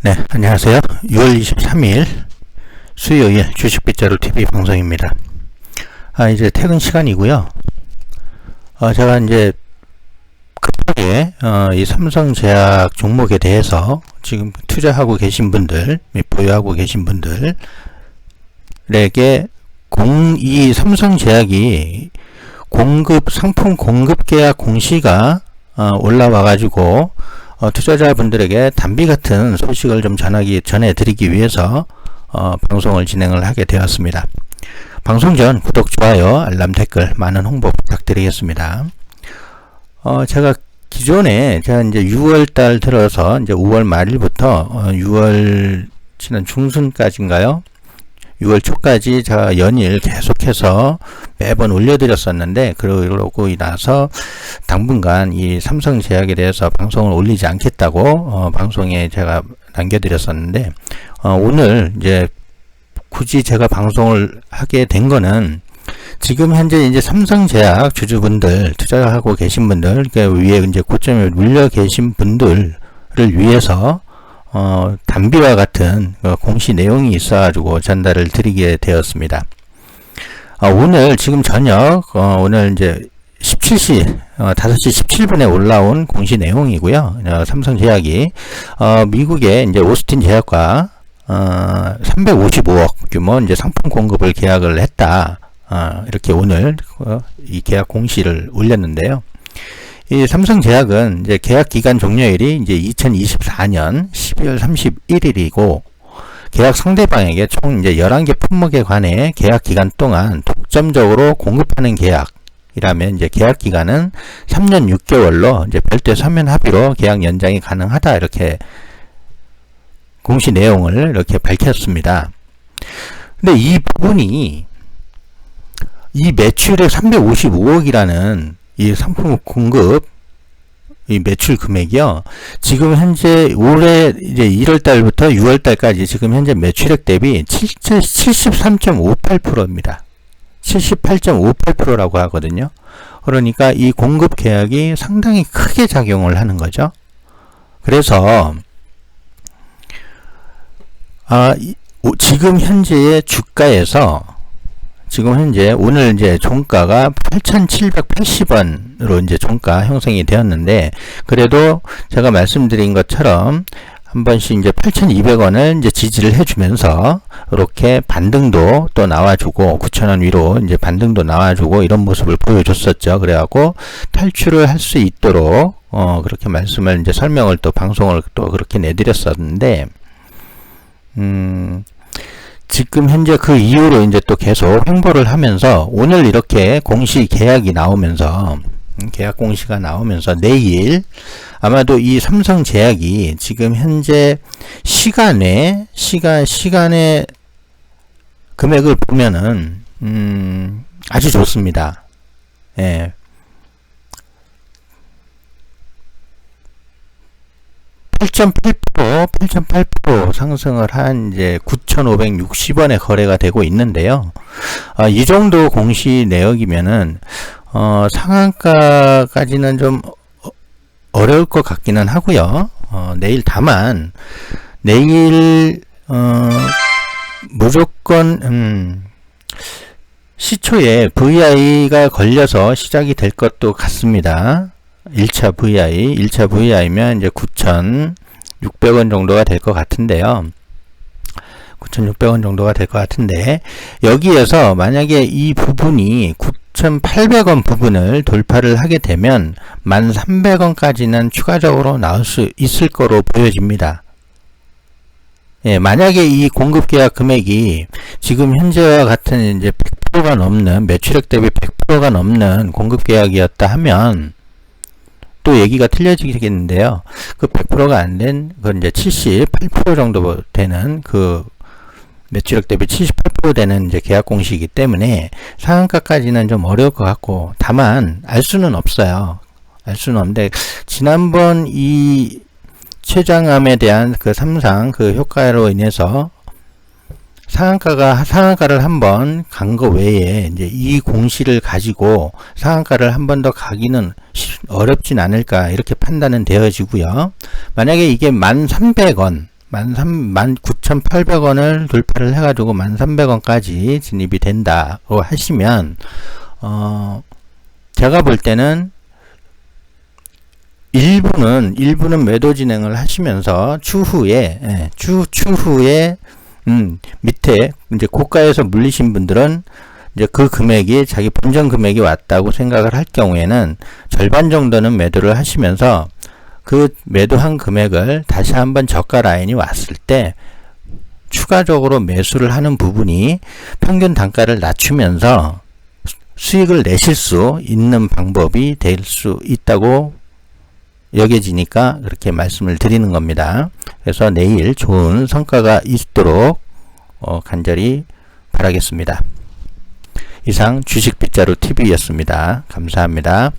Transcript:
네, 안녕하세요. 6월 23일 수요일 주식빗자루 TV 방송입니다. 아, 이제 퇴근 시간이고요. 어, 제가 이제 급하게 어, 이 삼성제약 종목에 대해서 지금 투자하고 계신 분들, 및 보유하고 계신 분들에게 공, 이 삼성제약이 공급, 상품 공급 계약 공시가 어, 올라와 가지고 어, 투자자분들에게 단비 같은 소식을 좀 전하기 전해드리기 위해서 어, 방송을 진행을 하게 되었습니다. 방송 전 구독, 좋아요, 알람, 댓글 많은 홍보 부탁드리겠습니다. 어, 제가 기존에 제가 이제 6월 달 들어서 이제 5월 말일부터 어, 6월 지난 중순까지인가요? 6월 초까지 제가 연일 계속해서 매번 올려드렸었는데 그러고 나서 당분간 이 삼성제약에 대해서 방송을 올리지 않겠다고 어, 방송에 제가 남겨드렸었는데 어, 오늘 이제 굳이 제가 방송을 하게 된 거는 지금 현재 이제 삼성제약 주주분들 투자하고 계신 분들 그러니까 위에 이제 고점에 물려 계신 분들을 위해서 어, 담비와 같은 어, 공시 내용이 있어가지고 전달을 드리게 되었습니다. 어, 오늘 지금 저녁 어, 오늘 이제 17시 어, 5시 17분에 올라온 공시 내용이고요. 어, 삼성제약이 어, 미국의 이제 오스틴 제약과 어, 355억 규모 이제 상품 공급을 계약을 했다. 어, 이렇게 오늘 어, 이 계약 공시를 올렸는데요. 이 삼성제약은 이제 계약 기간 종료일이 이제 2024년 12월 31일이고 계약 상대방에게 총 이제 11개 품목에 관해 계약 기간 동안 독점적으로 공급하는 계약 이라면 이제 계약 기간은 3년 6개월로 이제 별도 서면 합의로 계약 연장이 가능하다 이렇게 공시 내용을 이렇게 밝혔습니다. 근데 이 부분이 이 매출액 355억이라는 이 상품 공급 이 매출 금액이요. 지금 현재 올해 이제 1월 달부터 6월 달까지 지금 현재 매출액 대비 73.58%입니다. 78.58%라고 하거든요. 그러니까 이 공급 계약이 상당히 크게 작용을 하는 거죠. 그래서 아, 지금 현재의 주가에서 지금 현재 오늘 이제 종가가 8,780원으로 이제 종가 형성이 되었는데 그래도 제가 말씀드린 것처럼 한 번씩 이제 8,200원을 이제 지지를 해주면서 이렇게 반등도 또 나와주고 9,000원 위로 이제 반등도 나와주고 이런 모습을 보여줬었죠. 그래갖고 탈출을 할 수 있도록 어 그렇게 말씀을 이제 설명을 또 방송을 또 그렇게 내드렸었는데 음. 지금 현재 그 이후로 이제 또 계속 행보를 하면서 오늘 이렇게 공시 계약이 나오면서 음, 계약 공시가 나오면서 내일 아마도 이 삼성 제약이 지금 현재 시간에 시간 시간의 금액을 보면은 음 아주 좋습니다. 예. 8.8% 8.8% 상승을 한 이제 9,560원에 거래가 되고 있는데요. 어, 이 정도 공시 내역이면은 어, 상한가까지는 좀 어려울 것 같기는 하고요. 어, 내일 다만 내일 어, 무조건 음, 시초에 VI가 걸려서 시작이 될 것도 같습니다. 1차 VI, 1차 VI면 이제 9,600원 정도가 될 것 같은데요. 9,600원 정도가 될 것 같은데 여기에서 만약에 이 부분이 9,800원 부분을 돌파를 하게 되면 1,300원까지는 추가적으로 나올 수 있을 거로 보여집니다. 예, 만약에 이 공급 계약 금액이 지금 현재와 같은 이제 100%가 넘는 매출액 대비 100%가 넘는 공급 계약이었다 하면 또 얘기가 틀려지겠는데요. 그 100%가 안 된, 그 이제 78% 정도 되는 그 매출액 대비 78% 되는 이제 계약 공시이기 때문에 상한가까지는 좀 어려울 것 같고, 다만 알 수는 없어요. 알 수는 없는데, 지난번 이 최장암에 대한 그 삼상 그 효과로 인해서 상한가가 상한가를 한번 간 거 외에 이제 이 공시를 가지고 상한가를 한 번 더 가기는 어렵진 않을까 이렇게 판단은 되어지고요. 만약에 이게 1,300원 19,800원을 돌파를 해가지고 1,300원까지 진입이 된다고 하시면, 어, 제가 볼 때는 일부는, 일부는 매도 진행을 하시면서 추후에, 예, 추, 추후에, 음, 밑에 이제 고가에서 물리신 분들은 이제 그 금액이 자기 본전 금액이 왔다고 생각을 할 경우에는 절반 정도는 매도를 하시면서 그 매도한 금액을 다시 한번 저가 라인이 왔을 때 추가적으로 매수를 하는 부분이 평균 단가를 낮추면서 수익을 내실 수 있는 방법이 될 수 있다고 여겨지니까 그렇게 말씀을 드리는 겁니다. 그래서 내일 좋은 성과가 있도록 어, 간절히 바라겠습니다. 이상 주식빗자루 TV였습니다. 감사합니다.